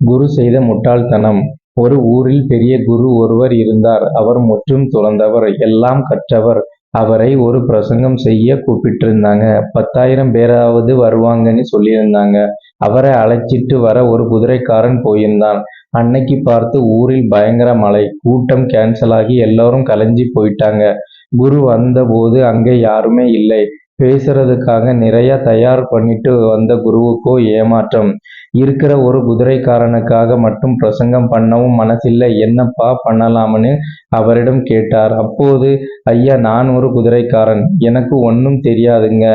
குரு செய்த முட்டாள்தனம் ஒரு ஊரில் பெரிய குரு ஒருவர் இருந்தார். அவர் முற்றும் துறந்தவர். எல்லாம் கற்றவர். அவரை ஒரு பிரசங்கம் செய்ய கூப்பிட்டிருந்தாங்க. பத்தாயிரம் பேராவது வருவாங்கன்னு சொல்லியிருந்தாங்க. அவரை அழைச்சிட்டு வர ஒரு குதிரைக்காரன் போயிருந்தான். அன்னைக்கு பார்த்து ஊரில் பயங்கர மழை. கூட்டம் கேன்சல் ஆகி எல்லாரும் கலைஞ்சி போயிட்டாங்க. குரு வந்த போது யாருமே இல்லை. பேசுறதுக்காக நிறைய தயார் பண்ணிட்டு வந்த குருவுக்கோ ஏமாற்றம். இருக்கிற ஒரு குதிரைக்காரனுக்காக மட்டும் பிரசங்கம் பண்ணவும் மனசில்ல. என்னப்பா பண்ணலாம்னு அவரிடம் கேட்டார். அப்போது ஐயா நான் ஒரு குதிரைக்காரன். எனக்கு ஒன்னும் தெரியாதுங்க.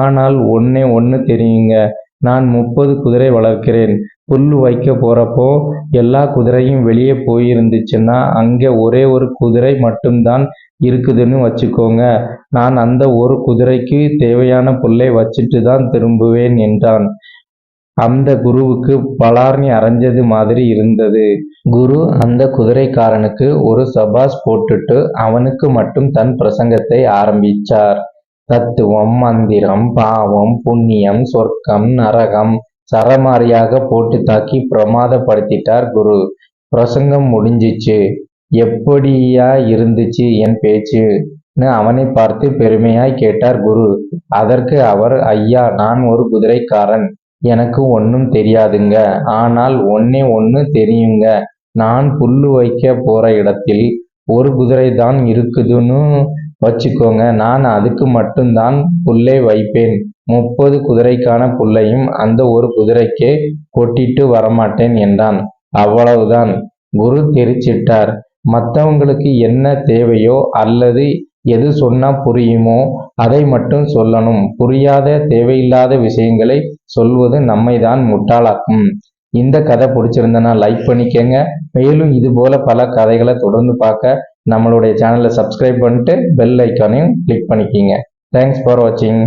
ஆனால் ஒன்னே ஒன்னு தெரியுங்க. நான் முப்பது குதிரை வளர்க்கிறேன். புல்லு வைக்க போறப்போ எல்லா குதிரையும் வெளியே போயிருந்துச்சுன்னா அங்கே ஒரே ஒரு குதிரை மட்டும்தான் இருக்குதுன்னு வச்சுக்கோங்க. நான் அந்த ஒரு குதிரைக்கு தேவையான புல்லை வச்சிட்டு தான் திரும்புவேன் என்றான். அந்த குருவுக்கு பலார்னி அறைஞ்சது மாதிரி இருந்தது. குரு அந்த குதிரைக்காரனுக்கு ஒரு சபாஸ் போட்டுட்டு அவனுக்கு மட்டும் தன் பிரசங்கத்தை ஆரம்பிச்சார். தத்துவம், மந்திரம், பாவம், புண்ணியம், சொர்க்கம், நரகம் சரமாரியாக போட்டு தாக்கி பிரமாதப்படுத்திட்டார் குரு. பிரசங்கம் முடிஞ்சுச்சு. எப்படியா இருந்துச்சு என் பேச்சுன்னு அவனை பார்த்து பெருமையாய் கேட்டார் குரு. அதற்கு அவர் ஐயா நான் ஒரு குதிரைக்காரன். எனக்கு ஒன்றும் தெரியாதுங்க. ஆனால் ஒன்னே ஒண்ணு தெரியுங்க. நான் புல்லு வைக்க போற இடத்தில் ஒரு குதிரை தான் இருக்குதுன்னு வச்சுக்கோங்க. நான் அதுக்கு மட்டும்தான் புல்லை வைப்பேன். முப்பது குதிரைக்கான புல்லையும் அந்த ஒரு குதிரைக்கே கொட்டிட்டு வரமாட்டேன் என்றான். அவ்வளவுதான். குரு தெரிச்சிட்டார் மற்றவங்களுக்கு என்ன தேவையோ அல்லது எது சொன்னால் புரியுமோ அதை மட்டும் சொல்லணும். புரியாத தேவையில்லாத விஷயங்களை சொல்வது நம்மை தான் முட்டாளாக்கும். இந்த கதை பிடிச்சிருந்தேன்னா லைக் பண்ணிக்கங்க. மேலும் இது போல பல கதைகளை தொடர்ந்து பார்க்க நம்மளுடைய சேனலை சப்ஸ்கிரைப் பண்ணிட்டு பெல் ஐக்கானையும் கிளிக் பண்ணிக்கிங்க தேங்க்ஸ் ஃபார் வாட்சிங்.